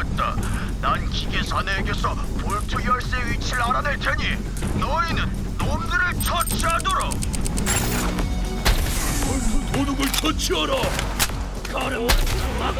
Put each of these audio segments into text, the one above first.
좋았다. 난 기계사내에게서 볼트 열쇠 위치를 알아낼 테니 너희는 놈들을 처치하도록. 도둑을 처치하라. 가름 막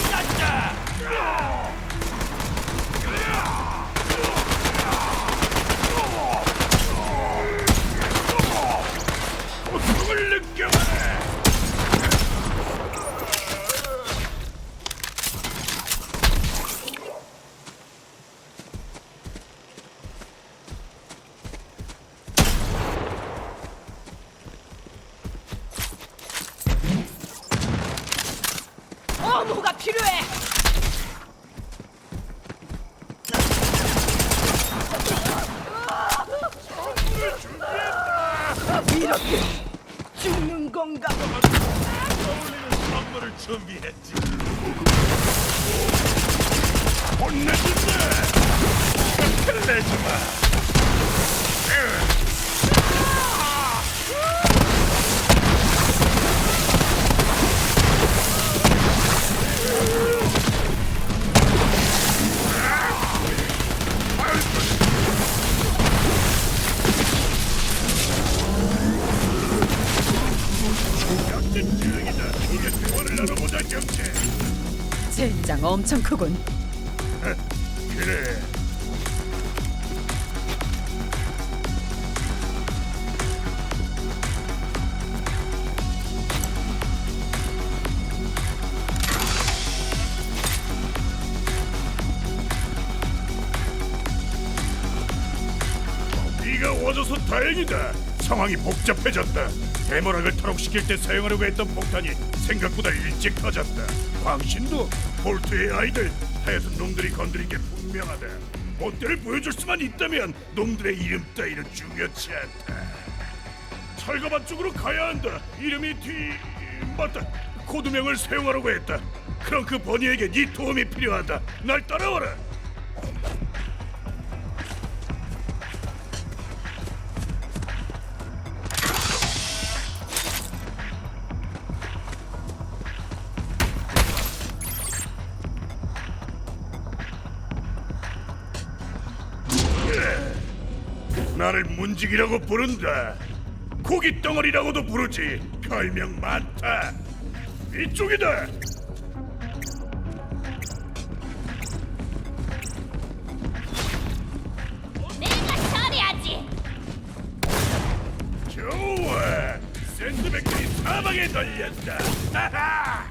끝났어 이간다. 고통을 느껴봐. 어 뭐가 필요해 이렇게 죽는 건가 어울리는 선물을 준비했지. 혼내준다. 내지 마. 기능이다. 이게 대화를 나눠보자, 경제. 젠장 엄청 크군 그래. 네가 와줘서 다행이다. 상황이 복잡해졌다. 대모락을 탈옥시킬 때 사용하려고 했던 폭탄이 생각보다 일찍 터졌다. 광신도 볼트의 아이들 하여튼 놈들이 건드린 게 분명하다. 본때를 보여줄 수만 있다면 놈들의 이름 따위는 중요치 않다. 철거반 쪽으로 가야 한다. 이름이 뒤 맞다. 코드명을 사용하라고 했다. 그럼 그 버니에게 네 도움이 필요하다. 날 따라와라. 나를 문직이라고 부른다. 고기 덩어리라고도 부르지. 별명 많다. 이쪽이다. 내가 처리하지. 좋아. 샌드백들이 사방에 달렸다. 하하!